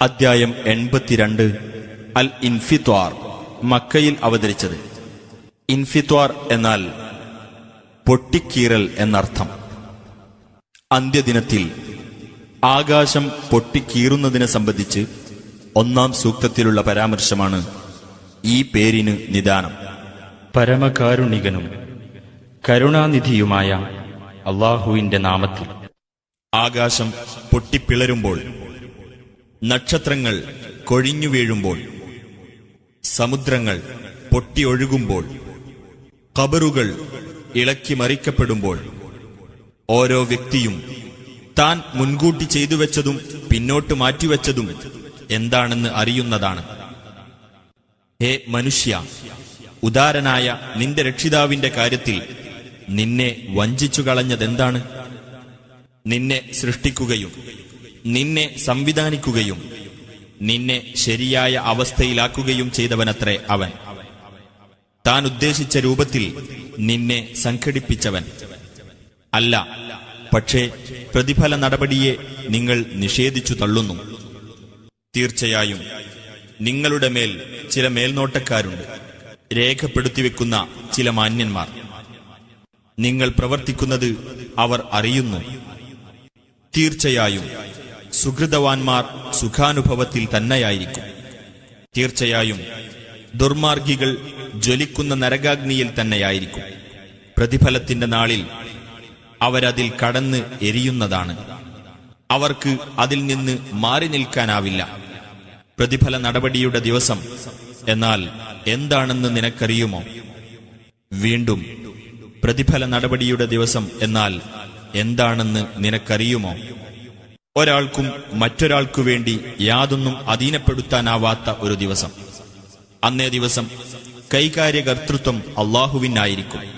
അദ്ധ്യായം എൺപത്തിരണ്ട്. അൽ ഇൻഫിത്വാർ മക്കയിൽ അവതരിച്ചത്. ഇൻഫിത്വാർ എന്നാൽ പൊട്ടിക്കീറൽ എന്നർത്ഥം. അന്ത്യദിനത്തിൽ ആകാശം പൊട്ടിക്കീറുന്നതിനെ സംബന്ധിച്ച് ഒന്നാം സൂക്തത്തിലുള്ള പരാമർശമാണ് ഈ പേരിന് നിദാനം. പരമകാരുണികനും കരുണാനിധിയുമായ അള്ളാഹുവിന്റെ നാമത്തിൽ. ആകാശം പൊട്ടിപ്പിളരുമ്പോൾ നക്ഷത്രങ്ങൾ കൊഴിഞ്ഞു വീഴുമ്പോൾ സമുദ്രങ്ങൾ പൊട്ടിയൊഴുകുമ്പോൾ കബറുകൾ ഇളക്കി മറിക്കപ്പെടുമ്പോൾ ഓരോ വ്യക്തിയും താൻ മുൻകൂട്ടി ചെയ്തു വെച്ചതും പിന്നോട്ട് മാറ്റിവെച്ചതും എന്താണെന്ന് അറിയുന്നതാണ്. ഹേ മനുഷ്യ ഉദാരനായ നിന്റെ രക്ഷിതാവിന്റെ കാര്യത്തിൽ നിന്നെ വഞ്ചിച്ചു കളഞ്ഞതെന്താണ് നിന്നെ സൃഷ്ടിക്കുകയും നിന്നെ സംവിധാനിക്കുകയും നിന്നെ ശരിയായ അവസ്ഥയിലാക്കുകയും ചെയ്തവനത്രേ അവൻ. താൻ ഉദ്ദേശിച്ച രൂപത്തിൽ നിന്നെ സംഘടിപ്പിച്ചവൻ. അല്ല പക്ഷേ പ്രതിഫല നടപടിയെ നിങ്ങൾ നിഷേധിച്ചു തള്ളുന്നു. തീർച്ചയായും നിങ്ങളുടെ മേൽ ചില മേൽനോട്ടക്കാരുണ്ട്. രേഖപ്പെടുത്തിവെക്കുന്ന ചില മാന്യന്മാർ. നിങ്ങൾ പ്രവർത്തിക്കുന്നത് അവർ അറിയുന്നു. തീർച്ചയായും സുഹൃതവാൻമാർ സുഖാനുഭവത്തിൽ തന്നെയായിരിക്കും. തീർച്ചയായും ദുർമാർഗികൾ ജ്വലിക്കുന്ന നരകാഗ്നിയിൽ തന്നെയായിരിക്കും. പ്രതിഫലത്തിന്റെ നാളിൽ അവരതിൽ കടന്ന് എരിയുന്നതാണ്. അവർക്ക് അതിൽ നിന്ന് മാറി നിൽക്കാനാവില്ല. പ്രതിഫല നടപടിയുടെ ദിവസം എന്നാൽ എന്താണെന്ന് നിനക്കറിയുമോ? വീണ്ടും പ്രതിഫല നടപടിയുടെ ദിവസം എന്നാൽ എന്താണെന്ന് നിനക്കറിയുമോ? ഒരാൾക്കും മറ്റൊരാൾക്കു വേണ്ടി യാതൊന്നും അധീനപ്പെടുത്താനാവാത്ത ഒരു ദിവസം. അന്നേ ദിവസം കൈകാര്യകർത്തൃത്വം അള്ളാഹുവിനായിരിക്കും.